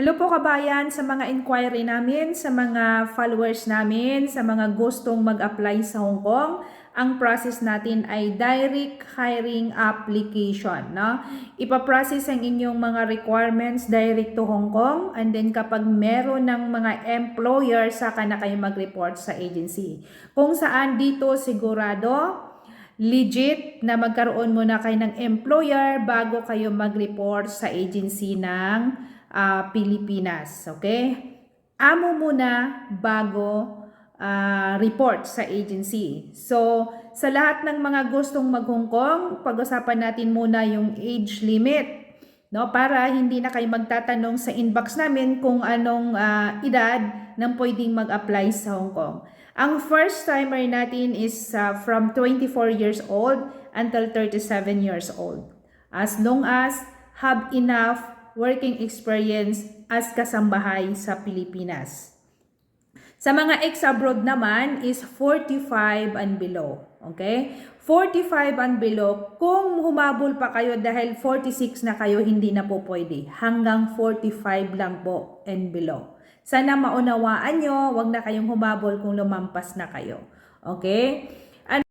Hello po kabayan sa mga inquiry namin, sa mga followers namin, sa mga gustong mag-apply sa Hong Kong. Ang process natin ay direct hiring application. No? Ipaprocess ang inyong mga requirements direct to Hong Kong and then kapag meron ng mga employer, saka na kayo mag-report sa agency. Kung saan dito sigurado, legit na magkaroon muna kayo ng employer bago kayo mag-report sa agency ng ah, Pilipinas. Okay? Amo muna bago ah, report sa agency. So, sa lahat ng mga gustong mag-Hong Kong, pag-usapan natin muna yung age limit. No, para hindi na kayo magtatanong sa inbox namin kung anong ah, edad nang pwedeng mag-apply sa Hong Kong. Ang first timer natin is ah, from 24 years old until 37 years old. As long as have enough working experience as kasambahay sa Pilipinas. Sa mga ex-abroad naman is 45 and below. Okay? 45 and below, kung humabol pa kayo dahil 46 na kayo, hindi na po pwede. Hanggang 45 lang po and below. Sana maunawaan nyo, wag na kayong humabol kung lumampas na kayo. Okay?